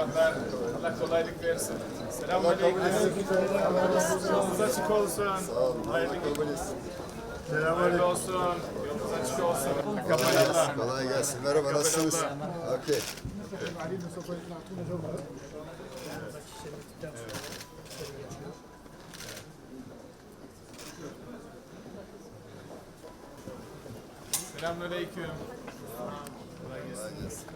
sabahlar. Allah kolaylık versin. Selamünaleyküm. Yolunuz açık olsun. Hayırlı Hayırlı olsun. Yolunuz açık olsun. Kapanallah. Kolay gelsin. Merhaba nasılsınız? Okey. Selamünaleyküm. Kolay gelsin.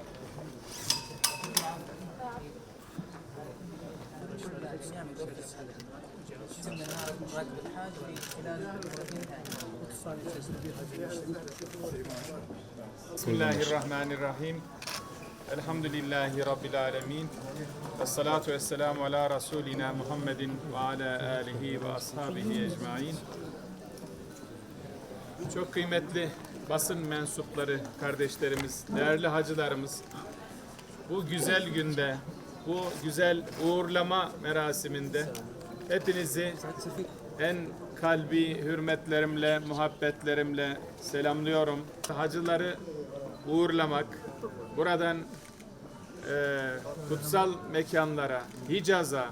من نعرف مراكب الحاج في خلال الاتصال Bismillahirrahmanirrahim. Elhamdülillahi Rabbil alemin. Ve salatu ve selamu ala Resulina Muhammedin ve ala alihi ve ashabihi ecmain. Çok kıymetli basın mensupları, kardeşlerimiz, değerli hacılarımız, bu güzel günde, bu güzel uğurlama merasiminde hepinizi en kalbi hürmetlerimle, muhabbetlerimle selamlıyorum. Hacıları uğurlamak, buradan eee, kutsal mekanlara, Hicaz'a,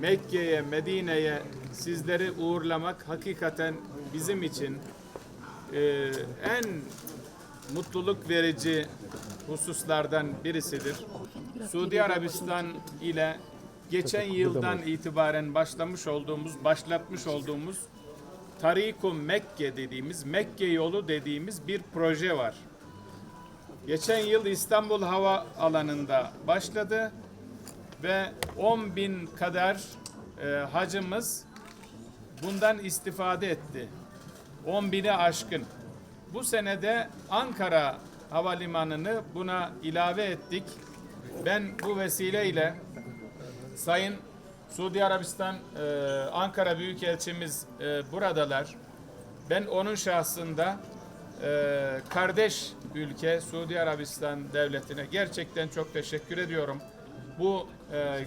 Mekke'ye, Medine'ye sizleri uğurlamak hakikaten bizim için eee, en mutluluk verici hususlardan birisidir. Suudi Arabistan ile geçen yıldan itibaren başlamış olduğumuz, başlatmış olduğumuz Tariku Mekke dediğimiz, Mekke yolu dediğimiz bir proje var. Geçen yıl İstanbul Hava Alanı'nda başladı ve 10 bin kadar e, hacımız bundan istifade etti. 10 bini aşkın. Bu senede Ankara Havalimanı'nı buna ilave ettik. Ben bu vesileyle Sayın Suudi Arabistan e, Ankara Büyükelçimiz e, buradalar. Ben onun şahsında e, kardeş ülke Suudi Arabistan devletine gerçekten çok teşekkür ediyorum. Bu e,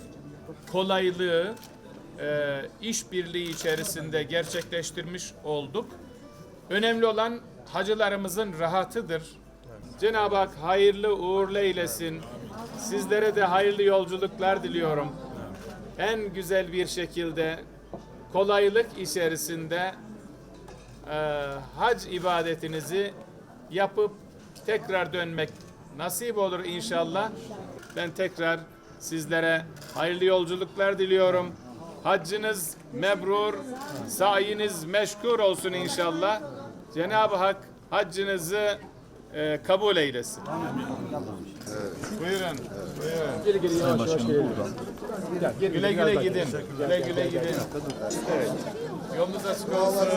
kolaylığı e, işbirliği içerisinde gerçekleştirmiş olduk. Önemli olan hacılarımızın rahatıdır. Cenab-ı Hak hayırlı uğurlu eylesin. Sizlere de hayırlı yolculuklar diliyorum. En güzel bir şekilde kolaylık içerisinde e, hac ibadetinizi yapıp tekrar dönmek nasip olur inşallah. Ben tekrar sizlere hayırlı yolculuklar diliyorum. Haccınız mebrur, sayiniz meşkur olsun inşallah. Cenab-ı Hak haccınızı e, kabul eylesin. Buyurun. Buyurun. Güle güle gidin. Güle güle gidin. Evet. Yolunuz açık olsun.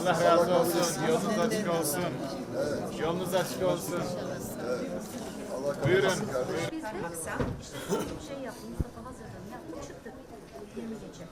Allah razı olsun. Yolunuz açık olsun. Yolunuz açık olsun. Buyurun. Biz de işte şey yaptım, Mustafa hazırladım, yaptık, çıktık. 20 gece.